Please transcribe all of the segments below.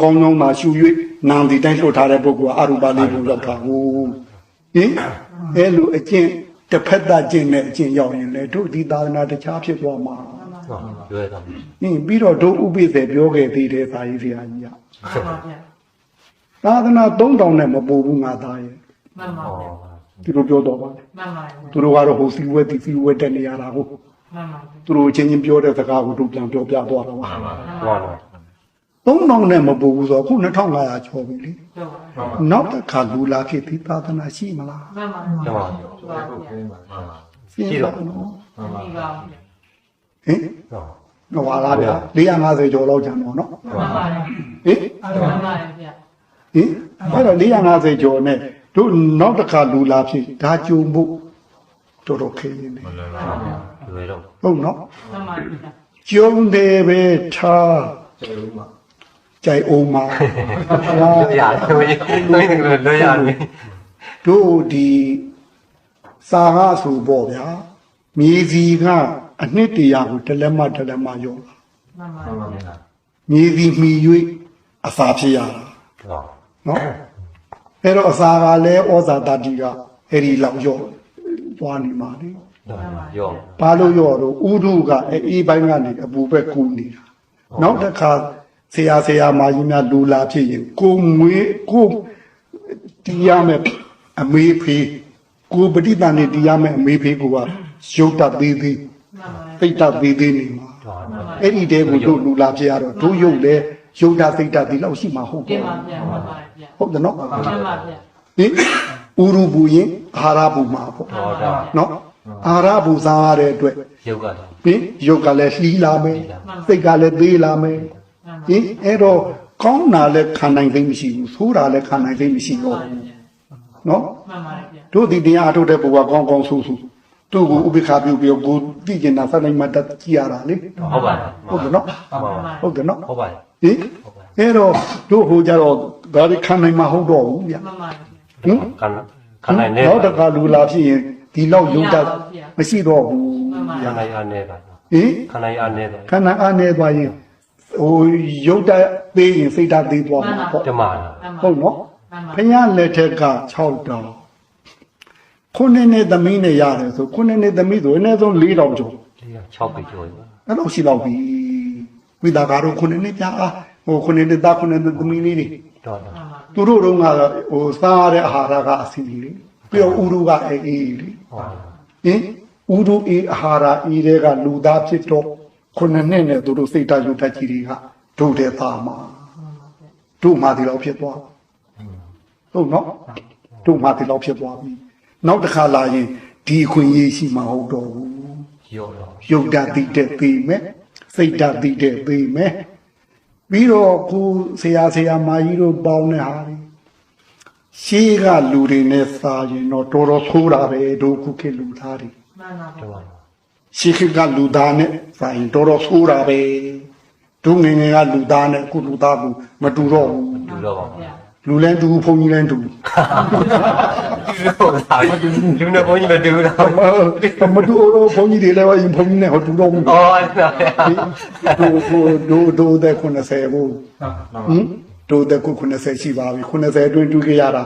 ကောင်းကောင်းသာရှူ၍နာမ်ဒီတိုင်းလွတ်ထားတဲ့ပုဂ္ဂိုလ်ကအရူပလေးကိုရောက်တာဟုတ်ဟင်အဲလိုအကျင့်တစ်ဖက်သက်ကျင့်တဲ့အကျင့်ရောက်ရင်လေတို့ဒီသာသနာတခြားဖြစ်သွားမှာဟုတ်ရွယ်တော့ဟင်ပြီးတော့တို့ဥပိ္ပေပြောခဲ့သေးတယ်သာကြီးဆရာကြီးကမှန်ပါဗျာသာသနာ3000နဲ့မပို့ဘူးငါသားရဲ့မှန်ပါဗျာဒီလိုပြောတော့ပါလေမှန်ပါဗျာသူတို့ကတော့ဟိုစီဝဲတီစီဝဲတက်နေရတာဟုတ်မှန်ပါဗျာသူတို့အချင်းချင်းပြောတဲ့စကားကိုတို့ပြန်ပြောပြသွားတော့ပါဟုတ်ပါ 3000နဲ့မပို့ဘူးဆိုတော့ခု2500ကျော်ပြီလေပြောပါနောက်တစ်ခါလူလာဖြစ်ဒီသာသနာရှိမလားမှန်ပါကျမဗျာစဉ်းစားနော်ဒီပါဗျာဟင်ဟုတ်ဟောလာဗျာ450ကျော်လောက်ကျန်တော့နော်မှန်ပါဗျာဟင်မှန်ပါဗျာဟင်အဲ့တော့450ကျော်နဲ့တို့နောက်တစ်ခါလူလာဖြစ်ဒါကြုံဖို့တော်တော်ခင်းနေတယ်ရွယ်တော့ဟုတ်နော်မှန်ပါဗျာကျုံတယ်ပဲထားကြို က်အောင်မှာရရွယ်ရွယ်ရွယ်လွယ်ရတယ်တို့ဒီစာဟဆိုပေါ့ဗျာမြေစီကအနှစ်တရာကိုတလက်မတလက်မရောမှန်ပါဗျာမြေစီမှီ၍အစာဖြစ်ရတာဟုတ်နော်အဲ့တော့အစာကလည်းဩဇာတတိကအဲ့ဒီလောက်ရောသွားနေမှာလေရောဘာလို့ရောတော့ဥဒုကအေးပိုင်းကနေအပူပဲကူနေတာနောက်တစ်ခါ ဆရာဆရာမကြီးများလူလာဖြစ်ရင်ကိုမွေးကိုတရားမဲ့အမေဖေးကိုပဋိသန္ဓေတရားမဲ့အမေဖေးကိုကရုပ်တသေးသေးမှန်ပါဗျာစိတ်တသေးသေးနေမှာဟုတ်အဲ့ဒီတဲကိုတို့လူလာဖြစ်ရတော့တို့ရုပ်လဲရုပ်တစိတ်တဒီလောက်ရှိမှာဟုတ်တင်ပါပါဗျာမှန်ပါဗျာဟုတ်တယ်နော်မှန်ပါဗျာဟင်ဥရုဘူးရင်အာဟာရဘူးမှာပေါ့ဟုတ်တော့နော်အာဟာရဘူးစားရတဲ့အတွက်ရုပ်ကဟင်ရုပ်ကလည်းလှီးလာမယ်စိတ်ကလည်းသေးလာမယ်မှန်ပါ ဟင်အဲ့တော့ကောင်းတာလည်းခံနိုင်သိမရှိဘူးဆိုးတာလည်းခံနိုင်သိမရှိတော့ဘူးနော်မှန်ပါဗျာတို့ဒီတရားအထုတ်တဲ့ဘုရားကောင်းကောင်းဆိုးဆိုးသူ့ကိုဥပိ္ပခပြုပြီးကိုသိကျင်တာစက်လိုက်မှတက်ကြည့်ရတာလေဟုတ်ပါဟုတ်တယ်နော်ဟုတ်ပါဟုတ်တယ်နော်ဟုတ်ပါဟင်အဲ့တော့တို့ဟိုကြတော့ဒါတွေခံနိုင်မှာဟုတ်တော့ဘူးဗျမှန်ပါဟင်ခံခံနိုင်နေနောက်တခါလူလာဖြစ်ရင်ဒီလောက်ရုပ်တတ်မရှိတော့ဘူးခံနိုင်အနေပါဟင်ခံနိုင်အနေပါခန္ဓာအားနေသွားရင် ဟိုရုပ်တတ်သေးရင်စိတ်တတ်သေးသွားမှာပေါ့တမန်ဟုတ်နော်မှန်ပါဖယားလက်ထက်က6တောင်ခုနှစ်နှစ်သမီးနဲ့ရတယ်ဆိုခုနှစ်နှစ်သမီးဆိုအနည်းဆုံး4တောင်ကျော်6ပြီကျော်အဲ့လိုရှိတော့ပြီဝိဒါကတော့ခုနှစ်နှစ်ပြအာဟိုခုနှစ်နှစ်သားခုနှစ်နှစ်သမီးလေးတွေတော့တော့မှန်ပါသူတို့တုန်းကတော့ဟိုစားရတဲ့အာဟာရကအစီလေပြီးတော့ဥရုကအေးအေးလေဟုတ်ဟင်ဥရုအေးအာဟာရအေးတွေကလူသားဖြစ်တော့ ခုနှစ်နှစ်နဲ့သူတို့စိတ်ဓာတ်ယူတတ်ကြီးတွေကဒုတဲ့သားမှာတို့မှဒီလောက်ဖြစ်သွားဟုတ်နော်တို့မှဒီလောက်ဖြစ်သွားပြီနောက်တစ်ခါလာရင်ဒီအခွင့်အရေးရှိမှာဟုတ်တော့ဘူးရောတော့ယုတ်တတိတဲ့ပြီးမယ်စိတ်တတိတဲ့ပြီးမယ်ပြီးတော့ခုဆရာဆရာမကြီးတို့ပေါင်းတဲ့ဟာတွေရှေးကလူတွေနဲ့စာရင်တော့တော်တော်ဆိုးတာပဲတို့ခုခေတ်လူသားတွေမှန်ပါတမန် ရှေးခေတ်ကလူသားနဲ့စာရင်တော်တော်ဆိုးတာပဲတို့ငယ်ငယ်ကလူသားနဲ့ခုလူသားကူမတူတော့ဘူးလူတော့ပါဗျာလူလဲတူဘုံကြီးလဲတူလူတော့ပါလူနဲ့ဘုန်းကြီးမတူတော့မမတူတော့ဘုံကြီးတွေလည်းဘုံကြီးနဲ့ဟောတူတော့ဘူးအော်အဲ့ဒါဒို့ဒို့ဒို့တဲ့90ဘူးဟင်ဒို့တဲ့90ရှိပါပြီ90အတွင်းတွေ့ကြရတာ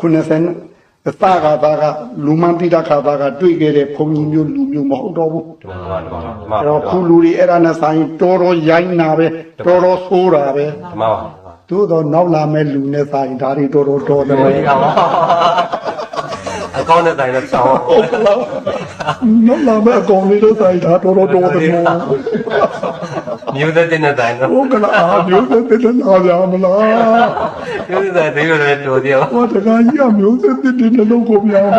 90အ သားကသားကလူမန်တိတခါသားကတွေ့ခဲ့တဲ့ဘုံကြီးမျိုးလူမျိုးမဟုတ်တော့ဘူးတမန်တမန်တမန်အဲ့တော့ခုလူတွေအဲ့ဒါနဲ့ဆိုင်တော်တော်ရိုင်းတာပဲတော်တော်ဆိုးတာပဲတမန်ပါသို့တော့နောက်လာမဲ့လူနဲ့ဆိုင်ဒါတွေတော်တော်တော်တယ်တမန်ကြီးက အကောင့်နဲ့တိုင်တော့ဆောင်းနောက်လာမဲ့အကောင်လေးတို့ဆိုင်ဒါတော်တော်တော်တယ်မျိုးသက်တဲ့တိုင်တော့ဟိုကလာအာမျိုးသက်တဲ့နာကြမလားမျိုးသက်တဲ့တွေလည်းတော်တယ်ဟောတခါကြီးကမျိုးသက်တဲ့နှလုံးကိုပြောင်း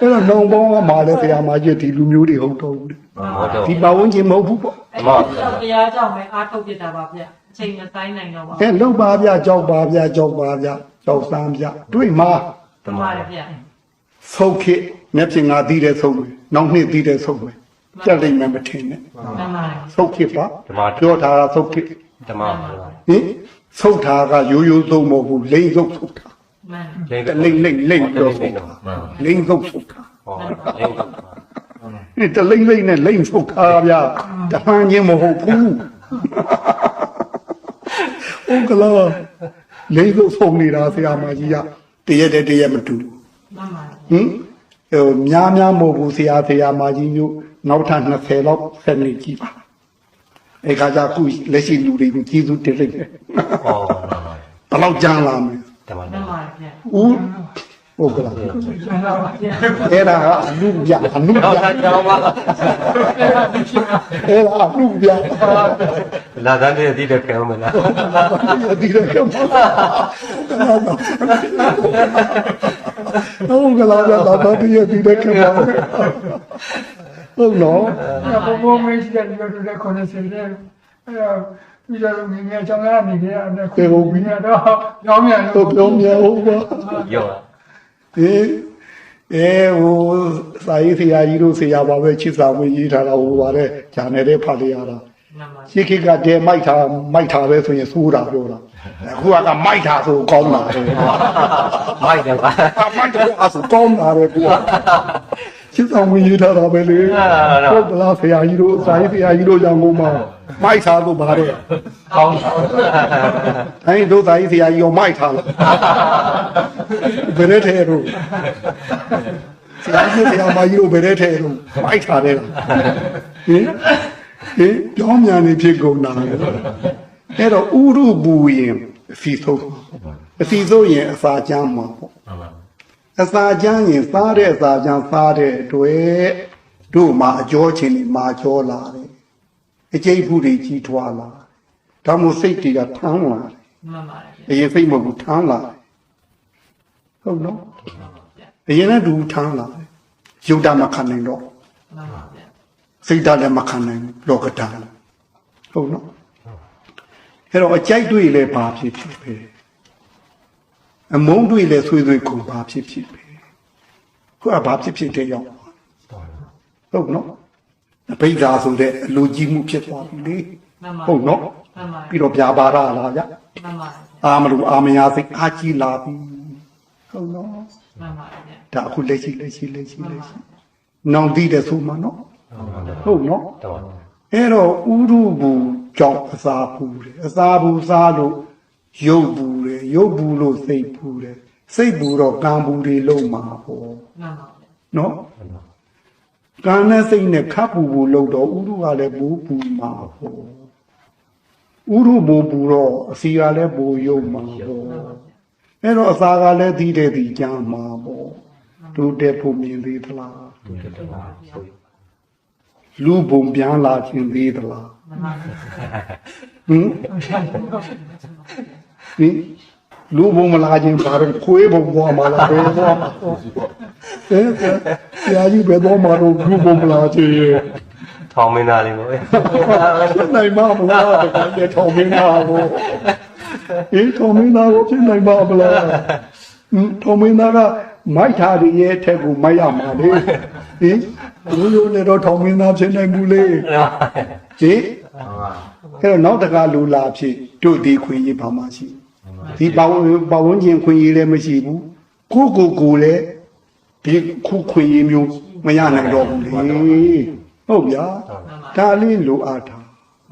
အဲ့တော့နောင်ပေါင်းကမာလဲဆရာမကြီးဒီလူမျိုးတွေဟုတ်တော့ဘူးဟုတ်တော့ဒီပါဝင်ချင်းမဟုတ်ဘူးပေါ့အဲ့ဒါတရားကြောင့်ပဲအားထုတ်ပြတာပါဗျာအချိန်မဆိုင်နိုင်တော့ပါအဲလောက်ပါဗျကြောက်ပါဗျကြောက်ပါဗျ ကြောက်စမ်းဗျတွေ့မှာတမန်ပါဗျာဆုံးခေမျက်ပြင်ငါသီးတဲ့ဆုံးမယ်နောက်နှစ်သီးတဲ့ဆုံးမယ်ကြက်လိမ့်မယ်မထင်နဲ့မှန်ပါဆုံးခေပါဓမ္မပြောထားတာဆုံးခေဓမ္မဟင်ဆုံးထားကရိုးရိုးသုံးမဟုတ်ဘူးလိမ့်ဆုံးဆုံးထားမှန်လိမ့်လိမ့်လိမ့်လိမ့်ပြောဆုံးတာလိမ့်ဆုံးဆုံးထားဟောလိမ့်တော့ဒီတလိမ့်လိမ့်နဲ့လိမ့်ဆုံးထားဗျတမှန်ချင်းမဟုတ်ဘူးဟုတ်ကလား လေးလို့ဖုန်နေတာဆရာမကြီးကတရက်တည်းတရက်မတူဘူးမှန်ပါဟင်ဟိုများများမဟုတ်ဘူးဆရာဆရာမကြီးမျိုးနောက်ထပ်20လောက်ဆက်နေကြည့်ပါအဲခါကျအခုလက်ရှိလူတွေကြီးစုတင်လိုက်တယ်ဟောမှန်ပါဘယ်လောက်ကြမ်းလာမလဲတမန်မှန်ပါဗျာဦး ဟုတ်ကလားမှန်ပါဗျာအဲ့ဒါကအနုပြအနုပြတော့ဆက်ကြောင်းပါအဲ့ဒါအနုပြလာတဲ့တည်းတည်းခဲအောင်မလားဒီရကမဟုတ်ကလားဒါတော့ဒီရဒီရကမဟုတ်နော်ဘုံဘုံမေးတဲ့လူတို့လည်းခေါ်နေစေတယ်အဲပြီးတော့ငငယ်ချောင်းရနေကြတယ်ခုပြီးတော့ကြောင်းမြန်တော့လို့ပြောမြဟုတ်ပါရော အေးအဲဟိုစာရေးဆရာကြီးတို့ဆရာပါပဲချစ်စာဝင်ရေးထားတာဟိုပါတဲ့ဂျာနယ်တဲ့ဖတ်လိုက်ရတာမှန်ပါရှစ်ခေတ်ကတဲမိုက်ထားမိုက်ထားပဲဆိုရင်စိုးတာပြောတာအခုကမိုက်ထားဆိုကောင်းတာတယ်မိုက်တယ်ကွာအမိုက်ထားအဆိုကောင်းတာပဲကွာ ချစ်စာဝင်ရေးထားတာပဲလေဟုတ်ကလားဆရာကြီးတို့စာရေးဆရာကြီးတို့ကြောင့်ကိုမှမိုက်ထားလို့ပါတဲ့ကောင်းတာအဲ့ဒီတို့စာရေးဆရာကြီးရောမိုက်ထားလားဘယ်နဲ့ထဲတို့ဆရာကြီးဆရာမကြီးတို့ဘယ်နဲ့ထဲတို့မိုက်ထားတယ်လားဟင်ဟင်ပြောင်းမြန်နေဖြစ်ကုန်တာလေအဲ့တော့ဥရုပူရင်အစီဆုံးအစီဆုံးရင်အစာချမ်းမှာပေါ့မှန်ပါ အစာချမ်းရင်စားတဲ့အစာချမ်းစားတဲ့အတွက်တို့မှာအကျော်ချင်းတွေမာကျော်လာတယ်အကျိတ်ဘူးတွေကြီးထွားလာတယ်ဒါမို့စိတ်တွေကထမ်းလာတယ်မှန်ပါဗျာအရင်စိတ်မဟုတ်ဘူးထမ်းလာတယ်ဟုတ်နော်မှန်ပါဗျာအရင်လည်းဒူထမ်းလာတယ်ယုတ်တာမခံနိုင်တော့မှန်ပါဗျာစိတ်ဓာတ်လည်းမခံနိုင်ဘူးလောကဓာတ်လည်းဟုတ်နော်အဲ့တော့အကြိုက်တွေ့လည်းဘာဖြစ်ဖြစ်ပဲ အမုန်းတွေ့လည်းဆွေးဆွေးကုန်ဘာဖြစ်ဖြစ်ပဲခုကဘာဖြစ်ဖြစ်တဲ့ရောက်ဟုတ်နော်အဘိဓါဆိုတဲ့အလိုကြီးမှုဖြစ်သွားပြီလေမှန်ပါဟုတ်နော်မှန်ပါပြီးတော့ပြာပါရလာကြမှန်ပါအာမလို့အာမယာစိတ်အားကြီးလာပြီဟုတ်နော်မှန်ပါဗျာဒါအခုလက်ရှိလက်ရှိလက်ရှိလက်ရှိနောင်တည်တဲ့ဆိုမှနော်ဟုတ်နော်တော့အဲ့တော့ဥရုဘူးကြောင့်အစာပူတယ်အစာပူစားလို့ ရုပ်ပူတယ်ရုပ်ပူလို့စိတ်ပူတယ်စိတ်ပူတော့ကံပူတွေလုံးမှာပေါ့မှန်ပါဗျာနော်ကံနဲ့စိတ်နဲ့ခပ်ပူပူလို့တော့ဥရုကလည်းပူပူမှာပေါ့ဥရုပူပူတော့အစီကလည်းပူရုပ်မှာပေါ့အဲ့တော့အစာကလည်းသီးတဲ့သီးကြမှာပေါ့တို့တဲ့ဖို့မြင်သေးသလားဆိုလူပုံပြန်လာခြင်းသေးသလားမှန်ပါဗျာဟင် ဟင်လူဘုံမလာခြင်းဘာလို့ခွေးဘုံပေါ်မှာလားဘယ်ပေါ်မှာဟဲ့ဆရာကြီးဘယ်တော့မှတော့လူဘုံမလာခြင်းရဲ့ထောင်းမင်းသားလေးပေါ့ဖြစ်နိုင်မမလားတကယ်လည်းထောင်မင်းသားကိုဟင်ထောင်မင်းသားကိုဖြစ်နိုင်မမလားဟင်ထောင်မင်းသားကမိုက်ထားရဲ့အထက်ကိုမိုက်ရမှာလေဟင်လူလူနဲ့တော့ထောင်မင်းသားဖြစ်နိုင်ဘူးလေဟင်အဲ့တော့နောက်တကလူလာဖြစ်တို့ဒီခွင့်ရေးဘာမှရှိဘူး ဒီပဝန်းပဝန်းကျင်ခွင့်ရေးလည်းမရှိဘူးကိုကိုကိုလည်းဒီခုခွင့်ရေးမျိုးမရနိုင်တော့ဘူးလေဟုတ်ဗျာဒါလေးလိုအားထား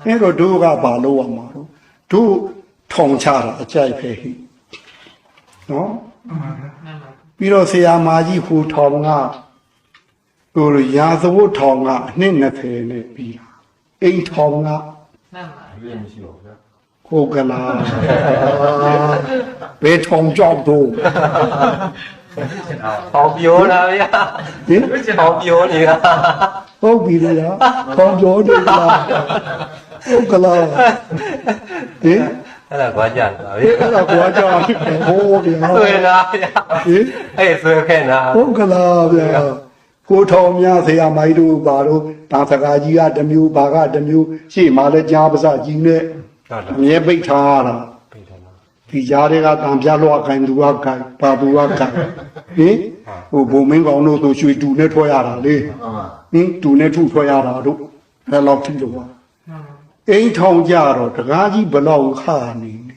အဲ့တော့တို့ကဘာလို့ရမှာတော့တို့ထောင်ချတာအကြိုက်ပဲဟိနော်မှန်ပါပြီးတော့ဆရာမကြီးဟိုထောင်ကဟိုရာဇဝတ်ထောင်ကအနှစ်20နဲ့ပြီးတာအိမ်ထောင်ကမှန်ပါဟုတ် ကလားဘယ်ထောင်ကြောက်တော့ထောင်းပြောတာဗျာဟင်ထောင်းပြောနေတာဟုတ်ပြီလေထောင်ကြောတယ်လားဟုတ်ကလားဟင်အဲ့ဒါကွာကြတာဗျာအဲ့ဒါကွာကြောက်ဟိုးဗျာဆွေနာဗျာဟင်အဲ့ဆွေခဲ့နာဟုတ်ကလားဗျာကိုထောင်များဆရာမကြီးတို့ဘာလို့ဒါစကားကြီးကတစ်မျိုးဘာကတစ်မျိုးရှေ့မှာလည်းကြားပါစကြီးနဲ့ဟုတ်လား အမြဲပိတ်ထားရတာပြေးတယ်နော်ဒီကြားတွေကတံပြလွှတ်ခိုင်းသူကခိုင်းပါသူကခိုင်းဟင်ဟိုဘုံမင်းကောင်တို့ဆိုရွှေတူနဲ့ထွက်ရတာလေဟင်တူနဲ့ထုထွက်ရတာတို့ဘယ်လောက်ထိလို့ပါမှန်ပါအိမ်ထောင်ကြတော့တကားကြီးဘလောက်ခါနေနေ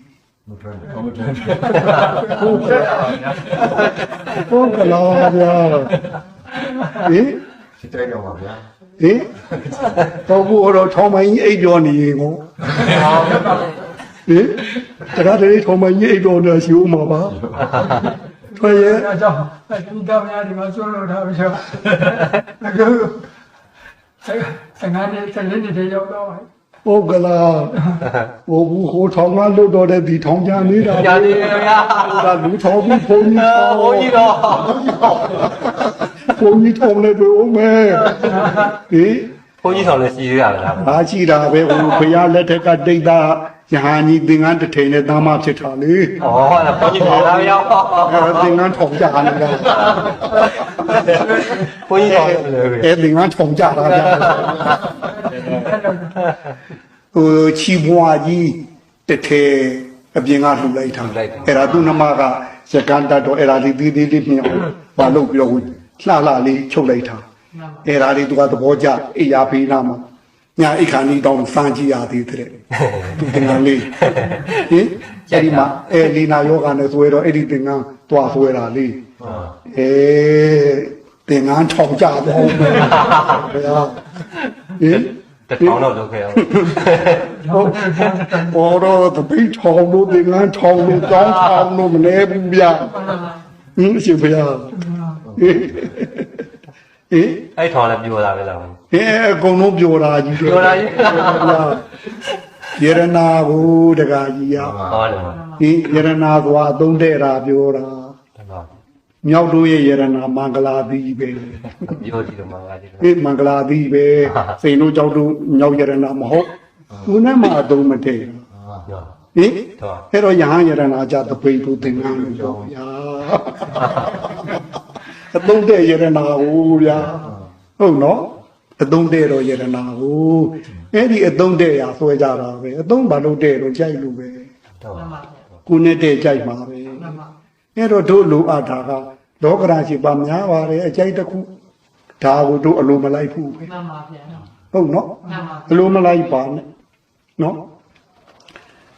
ဟုတ်ကလားဗျာဟင်စိတ်တိုင်းတော့ပါဗျာ ဟင်တော့ဘိုးတော့ထောင်မင်းအိပ်ပြောနေရင်ကိုဟဟင်တကားတည်းထုံမကြီးအိတ်တော်နေရှိဦးမှာပါထွက်ရဲ့အဲကြောင့်ဒီတော့များဒီမှာဆွလို့ထားပြီးတော့အခုဆက်ငါးနှစ်ဆက်လေးနှစ်တည်းရောက်တော့ဟုတ်ကလားဟိုဘူးဟိုထောင်ကလွတ်တော်တဲ့ဒီထောင်ကြနေတာကြာနေရဗျာဒါလူထောင်ပြီးဘုန်းကြီးထောင်ဘုန်းကြီးတော့ ဘုန်းကြီးထောင်လဲတွေ့ဦးမယ်ဟင်ဘုန်းကြီးဆောင်လည်းစီးရတာလားအားရှိတာပဲဟိုဘုရားလက်ထက်ကဒိတ်သားယဟန်ကြီးသင်္ကန်းတစ်ထိန်နဲ့သားမဖြစ်တာလေဩဘုန်းကြီးဆောင်လာဗျာအဲသင်္ကန်းထောင်ကြနေတာဘုန်းကြီးဆောင်လည်းအဲသင်္ကန်းထောင်ကြတာဗျာဟိုချီဘွားကြီးတစ်ထဲအပြင်ကလှူလိုက်တာအဲ့ဒါသူ့နမကရကန်တတ်တော့အဲ့ဒါလေးသေးသေးလေးမြင်အောင်ဘာလုပ်ပြီးတော့ လှလှလေးချုပ်လိုက်တာမှန်ပါအဲ့ဒါလေးသူကသဘောကျအိယာဖေးနာမှာညာအိတ်ခါနီးတောင်းစမ်းကြည့်ရသေးတဲ့သူတင်ကန်းလေးဟင်အဲ့ဒီမှာအဲလီနာယောဂနဲ့ဆွဲတော့အဲ့ဒီတင်ကန်းတွားဆွဲတာလေးအဲတင်ကန်းထောင်ကြတော့မယ်ဘုရားဟင်တထောင်တော့လုပ်ခဲ့အောင်ဟုတ်ဘောတော့တပိထောင်လို့တင်ကန်းထောင်လို့ကြောင်းထောင်လို့မနေဘူးဗျာဟင်ရှင်ဘုရား ဟင်ဟင်အဲ့ထောင်လည်းပြောတာပဲလားဟင်းအကုန်လုံးပြောတာကြီးပြောတာကြီးယရနာကိုတကကြီးရဟောတယ်ဟင်းယရနာသွားအသုံးတဲ့တာပြောတာတပါမြောက်တို့ရဲ့ယရနာမင်္ဂလာသီးပဲပြောကြည့်တော့မှာပါကြည့်ဟင်းမင်္ဂလာသီးပဲစိန်တို့ကြောက်တို့မြောက်ယရနာမဟုတ်သူနဲ့မှအသုံးမတည့်တော့ဟင်အဲ့တော့ယဟန်ယရနာကြတပိတ်သူသင်္ကန်းလို့ပြောဗျာ အသုံးတဲ့ယရနာကိုဗျာဟုတ်နော်အသုံးတဲ့တော့ယရနာကိုအဲ့ဒီအသုံးတဲ့ရာဆွဲကြတာပဲအသုံးမလုပ်တဲ့တော့ကြိုက်လို့ပဲကိုနဲ့တဲ့ကြိုက်ပါပဲအဲ့တော့တို့လိုအပ်တာကလောကရာရှိပါများပါတယ်အကြိုက်တစ်ခုဒါကိုတို့အလိုမလိုက်ဘူးပဲမှန်ပါဗျာဟုတ်နော်အလိုမလိုက်ပါနဲ့နော်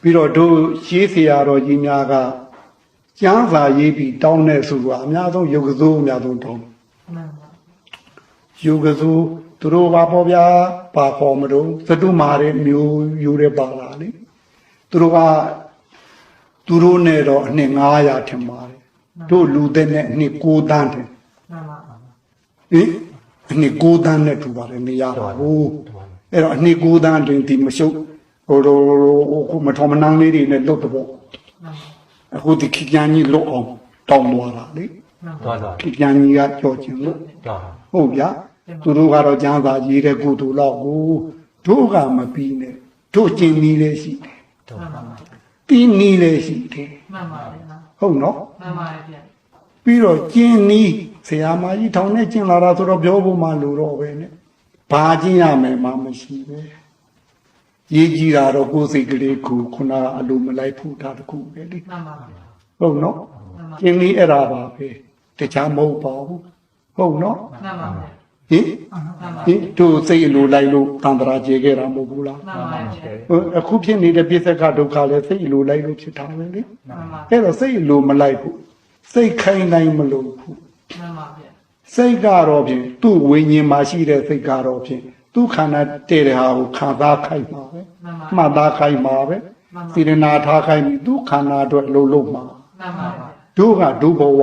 ပြီးတော့တို့ရှေးဆရာတော်ကြီးများက ကျမ်းစာရေးပြီးတောင်းတဲ့ဆိုတာအများဆုံးယုတ်ကစိုးအများဆုံးတောင်းမှန်ပါယုတ်ကစိုးသူတို့ပါပေါ့ဗျာပါခေါ်မလို့သတုမာတဲ့မျိုးယူတဲ့ပါလာလေသူတို့ကသူတို့နဲ့တော့အနှစ်900ထင်ပါတယ်တို့လူတဲ့နဲ့အနှစ်9တန်းထင်မှန်ပါဟင်အနှစ်9တန်းနဲ့ထူပါတယ်နေရပါဘူးအဲ့တော့အနှစ်9တန်းတွင်ဒီမရှုပ်ဟိုလိုဟိုမထော်မနှန်းလေးတွေနဲ့လွတ်တော့မှန်ပါ အခုဒီခိကန်ကြီးလွတ်အောင်တောင်းသွားတာလေမှန်ပါတော့တော့ခိကန်ကြီးကကြော်ချင်လို့တော့ဟုတ်ဗျာသူတို့ကတော့ကျမ်းစာရေးတဲ့ကုသိုလ်တော့ကိုတို့ကမပြီးနဲ့တို့ကျင်နီးလေးရှိတယ်မှန်ပါပြီးနီးလေးရှိတယ်မှန်ပါဗျာဟုတ်နော်မှန်ပါဗျာပြီးတော့ကျင်နီးဆရာမကြီးထောင်နဲ့ကျင်လာတာဆိုတော့ပြောဖို့မှလိုတော့ပဲနဲ့ဘာကျင်ရမယ်မှမရှိပဲ ရေးကြည့်တာတော့ကိုယ်စိတ်ကလေးကိုခုနကအလိုမလိုက်ဖူးတာတခုပဲလေမှန်ပါဗျာဟုတ်နော်မှန်ပါကျင်နီးအဲ့ဒါပါပဲတခြားမဟုတ်ပါဘူးဟုတ်နော်မှန်ပါဗျာဟင်မှန်ပါဟင်တို့စိတ်အလိုလိုက်လို့တန်တရာကျေခဲ့တာမဟုတ်ဘူးလားမှန်ပါဗျာဟိုအခုဖြစ်နေတဲ့ပြစ္ဆကဒုက္ခလည်းစိတ်အလိုလိုက်လို့ဖြစ်တာပဲလေမှန်ပါအဲ့တော့စိတ်အလိုမလိုက်ဘူးစိတ်ခိုင်းနိုင်မလို့ဘူးမှန်ပါဗျာစိတ်ကတော့ဖြင့်သူ့ဝိညာဉ်မှာရှိတဲ့စိတ်ကတော့ဖြင့် သူ့ခန္ဓာတည့်တဲ့ဟာကိုခံစားခိုက်မှာပဲမှန်ပါမှတ်သားခိုက်မှာပဲမှန်ပါစေရနာထားခိုက်ပြီးသူ့ခန္ဓာအတွက်လှုပ်လှုပ်မှာမှန်ပါဗျာတို့ကဒုဘဝ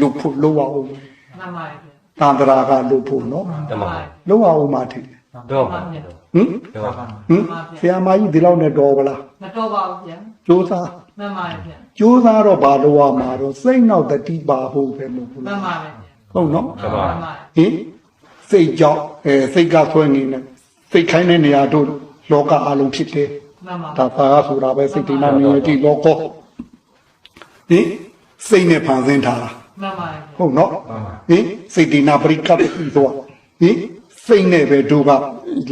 လှုပ်ဖို့လှုပ်အောင်မှန်ပါဗျာတန်တရာကလှုပ်ဖို့နော်တမန်လှုပ်အောင်မှထင်တယ်တော့ပါဟင်တော့ပါဟင်ဆရာမကြီးဒီလောက်နဲ့တော်ဗလားမတော်ပါဘူးဗျာစူးစားမှန်ပါဗျာစူးစားတော့ဘာလို့ရမှာတော့စိတ်နောက်တတိပါဖို့ပဲမဟုတ်ဘူးမှလားန်ပါဗျာဟုတ်နော်တမန်မှန်ပါဟင် စိတ်ကြောင့်အဲစိတ်ကဆွဲနေတယ်စိတ်ခိုင်းတဲ့နေရာတို့လောကအလုံးဖြစ်တယ်မှန်ပါဒါသာဆိုတာပဲစိတ်တိနာမြင်တိလောကောဟင်စိတ်နဲ့ဖန်ဆင်းထားတာမှန်ပါဗျာဟုတ်နော်ဟင်စိတ်တိနာပရိကပ်ပြီးသွားဟင်စိတ်နဲ့ပဲတို့က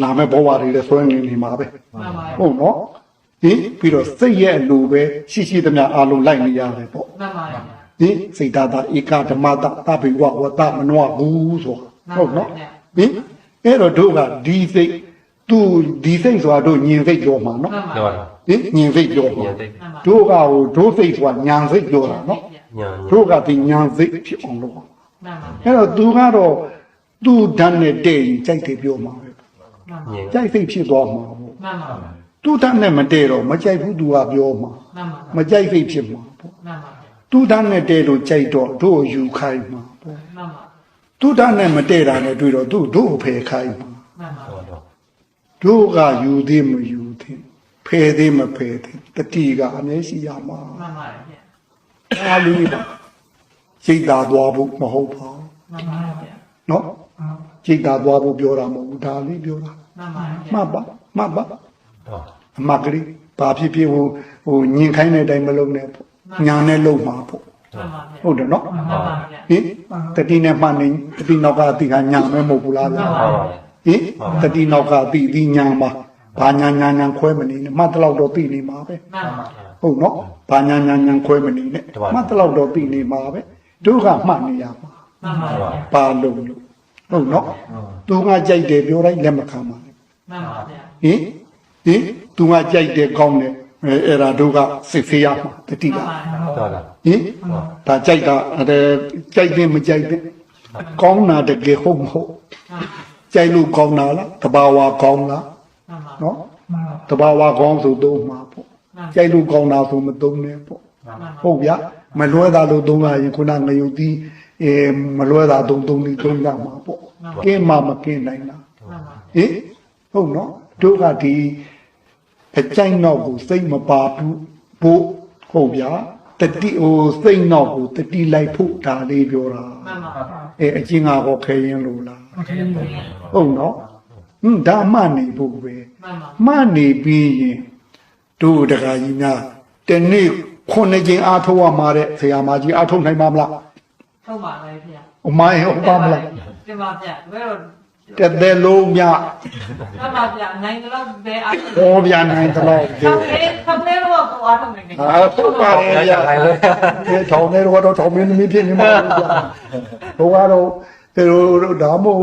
လာမဲ့ဘဝတွေလည်းဆွဲနေနေမှာပဲမှန်ပါဟုတ်နော်ဟင်ပြီးတော့စိတ်ရဲ့အလိုပဲရှိရှိသမျှအလုံးလိုက်နေရတယ်ပေါ့မှန်ပါဗျာဟင်စိတ်ဓာတ်ဧကဓမ္မတသဗ္ဗေဝဝတမနောဘူးဆို ဟုတ်နော်ဟင်အဲ့တော့တို့ကဒီစိတ်သူဒီစိတ်ဆိုတာတို့ညင်စိတ်ပြောမှာနော်မှန်ပါတော့ဟင်ညင်စိတ်ပြောမှာညတိတ်တို့ကဟိုတို့စိတ်ဆိုတာညာစိတ်ပြောတာနော်ညာတို့ကဒီညာစိတ်ဖြစ်အောင်လုပ်မှန်ပါဗျာအဲ့တော့သူကတော့သူ့ဓာတ်နဲ့တည့်ရင်ကြိုက်တယ်ပြောမှာပဲမှန်ပါညင်ကြိုက်စိတ်ဖြစ်သွားမှာပေါ့မှန်ပါဟသူတတ်နဲ့မတည့်တော့မကြိုက်ဘူးသူကပြောမှာမှန်ပါမကြိုက်စိတ်ဖြစ်မှာပေါ့မှန်ပါဗျာသူတတ်နဲ့တည့်လို့ကြိုက်တော့တို့ကိုယူခိုင်းမှာပေါ့မှန်ပါ သူတတ်နဲ့မတည့်တာနဲ့တွေ့တော့သူ့တို့ကိုဖယ်ခိုင်းမှာမှန်ပါဟုတ်တော့တို့ကယူသေးမယူသေးဖယ်သေးမဖယ်သေးတတိကအမြဲရှိရမှာမှန်ပါဗျာအားလေးပါစိတ်သာသွားဖို့မဟုတ်ပါဘူးမှန်ပါဗျာနော်စိတ်သာသွားဖို့ပြောတာမဟုတ်ဘူးဒါလေးပြောတာမှန်ပါမှဗျာတ်ပါမှတ်ပါဟုတ်အမကလေးဘာဖြစ်ဖြစ်ဟိုဟိုညင်ခိုင်းတဲ့အတိုင်းမလုပ်နဲ့ပေါ့ညာနဲ့လုပ်မှာပေါ့မှန်ပါဗျာ ဟုတ်တယ်နော်မှန်ပါဗျာဟင်တတိနဲ့မှတ်နေတတိနောက်ကတိကညာမဲမဟုတ်ဘူးလားဗျာဟုတ်ပါဟင်တတိနောက်ကတိတိညာမှာဘာညာညာညာခွဲမနေနဲ့မှတ်တလောက်တော့သိနေမှာပဲမှန်ပါဟုတ်နော်ဘာညာညာညာခွဲမနေနဲ့မှတ်တလောက်တော့သိနေမှာပဲတို့ကမှတ်နေရမှာမှန်ပါဗျာပါလို့လို့ဟုတ်နော်သူကကြိုက်တယ်ပြောတိုင်းလက်မခံပါနဲ့မှန်ပါဗျာဟင်ဟင်သူကကြိုက်တယ်ကောင်းတယ် အဲအဲ့ဒါတို့ကစစ်ဆေးရမှာတတိကမှန်ပါတော့လားဟင်ဒါကြိုက်တာအဲကြိုက်တယ်မကြိုက်တယ်ကောင်းတာတကယ်ဟုတ်မဟုတ်ကြိုက်လို့ကောင်းတာလားတဘာဝကောင်းလားမှန်ပါနော်တဘာဝကောင်းဆိုသုံးမှာပေါ့ကြိုက်လို့ကောင်းတာဆိုမသုံးနဲ့ပေါ့ဟုတ်ဗျာမလွဲတာလို့သုံးရရင်ခုနငရုတ်သီးအဲမလွဲတာသုံးသုံးပြီးသုံးရမှာပေါ့ကင်းမှမကင်းနိုင်တာမှန်ပါဟင်ဟုတ်နော်တို့ကဒီ အကြိုက်နောက်ကိုစိတ်မပါဘူးဖို့ဟုတ်ဗျာတတိဟိုစိတ်နောက်ကိုတတိလိုက်ဖို့ဒါလေးပြောတာမှန်ပါပါအဲအချင်းကဟောခဲရင်လို့လားဟုတ်နော်ဟွန်းဒါမှနေဖို့ပဲမှန်ပါမှနေပြီးရင်တို့တခါကြီးများတနေ့ခုနှစ်ကျင်းအားထုတ်ရမှာတဲ့ဆရာမကြီးအားထုတ်နိုင်ပါမလားထုတ်ပါလေခင်ဗျာ။အမိုင်းဟုတ်ပါမလား။တင်ပါဗျာ။ဒါပေမဲ့ တော့တက်တဲ့လုံးမြမှန်ပါဗျာနိုင်တော့ဘယ်အားဟောပြန်နိုင်တော့ထောက်လေးထောက်လေးတော့ကိုအားထုတ်နေတယ်ဟာဟုတ်ပါရဲ့ဗျာအဲထောင်နေတော့တော့ထောင်မင်းသမီးဖြစ်နေမှာဗျာဘုရားတော့ဒီလိုဒါမို့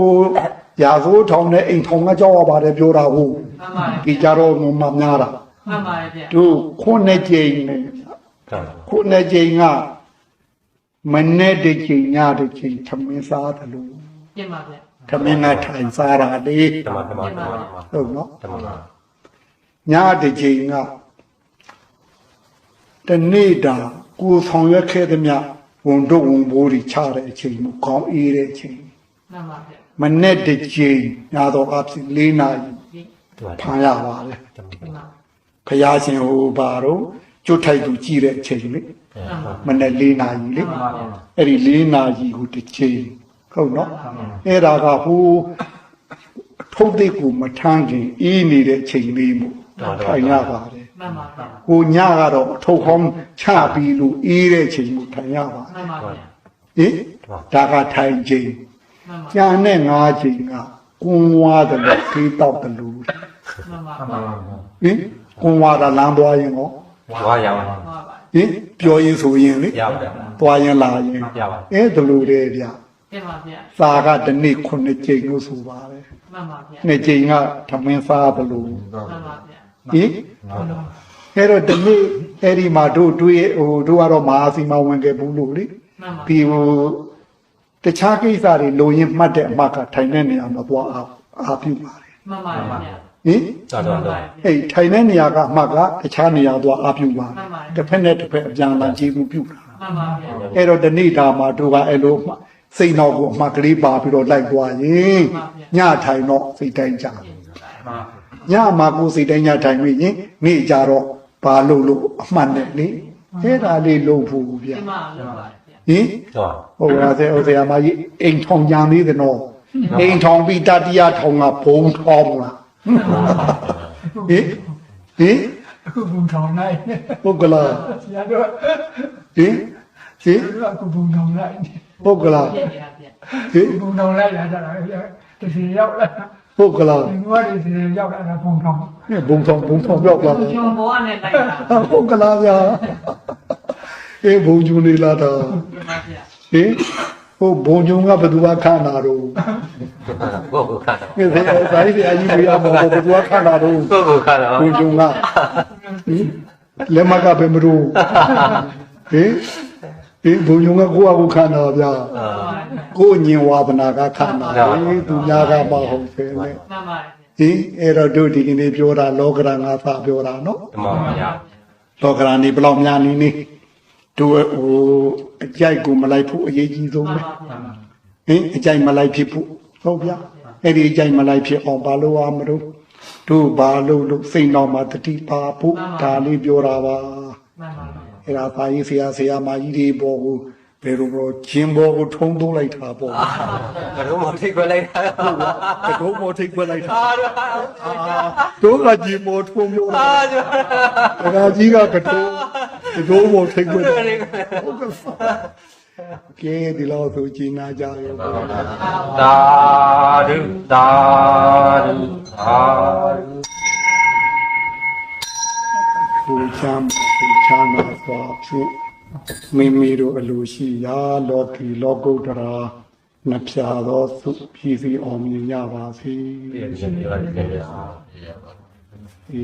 ရာဇိုးထောင်နဲ့အိမ်ထောင်ကကြောက်ရပါတယ်ပြောတာဟုတ်မှန်ပါဒီကြတော့မများတာမှန်ပါဗျာတို့ခုနှစ်ကြိမ်နဲ့ဟုတ်ခုနှစ်ကြိမ်ကမနေ့တစ်ကြိမ်ညတစ်ကြိမ်သမင်းစားတယ်လို့ပြင်ပါဗျာ သမင်းကထိုင်စားတာလေတမတမတမဟုတ်နော်တမညတစ်ကြိမ်ကတနေ့တာကိုယ်ဆောင်ရွက်ခဲ့သည်မြဝန်တို့ဝန်ဘိုးတွေချတဲ့အချိန်ကိုခေါင်းအေးတဲ့အချိန်မှန်ပါဗျာမနေ့တစ်ကြိမ်ညတော့အဖြစ်၄နာရီဒီတမဖမ်းရပါလေပြင်ပါခရရှင်ဟိုပါတော့ကျွတ်ထိုက်သူကြည့်တဲ့အချိန်လေမှန်ပါမနေ့၄နာရီလေမှန်ပါဗျာအဲ့ဒီ၄နာရီကိုတစ်ချိန် ဟုတ်နော်အဲ့ဒါကဟိုထုတ်တဲ့ကိုမထမ်းခင်အေးနေတဲ့ချိန်လေးမို့ထိုင်ရပါတယ်မှန်ပါဗျာကိုညကတော့အထုပ်ဟောင်းချပြီးလို့အေးတဲ့ချိန်မို့ထိုင်ရပါမှန်ပါဗျာဟင်ဒါကထိုင်ချိန်မှန်ပါကြာနဲ့၅ချိန်ကကွန်ဝါတယ်လို့ခေးတော့တယ်လို့မှန်ပါမှန်မှန်ပါဟင်ကွန်ဝါတာလမ်းသွားရင်ရောဝါရပါပါဟင်ပြောရင်ဆိုရင်လေရပါသွားရင်လာရင်ရပါအဲ့ဒါလိုတဲ့ဗျ ပြင်ပါဗျာစာကတစ်နေ့ခုနှစ်ချိန်လို့ဆိုပါတယ်မှန်ပါဗျာနှစ်ချိန်ကသမင်းစားတယ်လို့မှန်ပါဗျာဟင်အဲ့တော့ဒီနေ့အဲ့ဒီမှာတို့တွေးဟိုတို့ကတော့မဟာစီမဝင်ခဲ့ဘူးလို့လေမှန်ပါဒီဟိုတခြားကိစ္စတွေလိုရင်းမှတ်တဲ့အမှတ်ကထိုင်တဲ့နေရာမှာသွားအားအားပြုပါတယ်မှန်ပါဗျာဟင်တော်တော်တော်အဲ့ထိုင်တဲ့နေရာကအမှတ်ကတခြားနေရာသွားအားပြုပါတယ်တစ်ဖက်နဲ့တစ်ဖက်အပြန်အလှန်ကြည့်မှုပြုတာမှန်ပါဗျာအဲ့တော့ဒီနေ့ဒါမှာတို့ကအဲ့လိုမှ စိတ်နောက်ကိုအမှတ်ကလေးပါပြီးတော့လိုက်သွားရင်ညထိုင်တော့စိတ်တိုင်းကြညမှာကိုယ်စိတ်တိုင်းညထိုင်ပြီးရင်နေ့ကြတော့ဘာလို့လို့အမှတ်နဲ့လေအဲ့ဒါလေးလို့ဖို့ဗျပြင်ပါလို့ပါဗျာဟင်တော်ဟုတ်လားဆရာဆရာမကြီးအိမ်ထောင်ကြံသေးတယ်နော်အိမ်ထောင်ပြီးတတိယထောင်ကဘုံထောင်လားဟင်ဟင်အခုဘုံထောင်လိုက်ပုတ်ကလားဆရာတို့ဟင်ဟင်အခုဘုံထောင်လိုက် ပုတ်ကလားပြင်ပါဗျာဟင်ဘုံထောင်လိုက်လာကြတာတစီရောက်လာပုတ်ကလားဒီငွေတွေစီရောက်လာတာဘုံထောင်ဟင်ဘုံထောင်ဘုံထောင်ပြောက်လားဂျုံဘောကနေလိုက်တာဟာပုတ်ကလားဗျာအေးဘုံကျူနေလာတာပြင်ပါဗျာဟင်ဟိုဘုံကျုံကဘယ်သူကခန့်တာတော့ကိုကိုခါတော့ဟင်ဆရာစာရေးဆရာကြီးပြရမှာဘယ်သူကခန့်တာတော့ကိုကိုခါတော့ဘုံကျုံကဟင်လက်မကဘယ်မလို့ဟ င်ဟင်ဘုံကျုံကကိုယ့်အကူခန့်တာဗျာကိုယ်ညင်ဝါဒနာကခန္ဓာလေသူများကမဟုတ်သေးနဲ့မှန်ပါဗျာဟင်အဲ့တော့တို့ဒီကနေ့ပြောတာလောကရငါသာပြောတာနော်ဓမ္မပါဗျာလောကရနေဘယ်လောက်များနေနေတို့ဟိုအကြိုက်ကိုမလိုက်ဖို့အရေးကြီးဆုံးမှပဲန်ပါဗျာဟင်အကြိုက်မလိုက်ဖြစ်ဖို့ဟုတ်ဗျာအဲ့ဒီအကြိုက်မလိုက်ဖြစ်အောင်ဘာလို့ရမလို့တို့ဘာလို့လို့စိတ်တော်မှာတတိပါဖို့ဒါလေးပြောတာပါမှန်ပါဗျာ အဲ့ဒါပါကြီးဆရာဆရာမကြီးတွေပေါ်ကိုဘယ်လိုဘောဂျင်းဘောကိုထုံးသုံးလိုက်တာပေါ့ဘယ်တော့မှထိတ်ခွဲလိုက်တာတကုံးမောထိတ်ခွက်လိုက်တာအာရတို့ကဂျင်းမောထုံးပြောတာအာကျော်ဒကာကြီးကကတုံးတကုံးမောထိတ်ခွက်တာဟုတ်ကဲ့ကဲဒီလောက်ဆိုဂျင်းနာကြရောပေါ့သာဓုသာဓုသာဓုကိုချမ်းကို ချမ်းသာစွာဖြင့်မိမိတို့အလိုရှိရာလောကီလောကုတ္တရာနှဖျားသောသုပြည်စီအောင်မြင်ကြပါစေပြည့်စုံကြပါစေဗျာ။ဒီ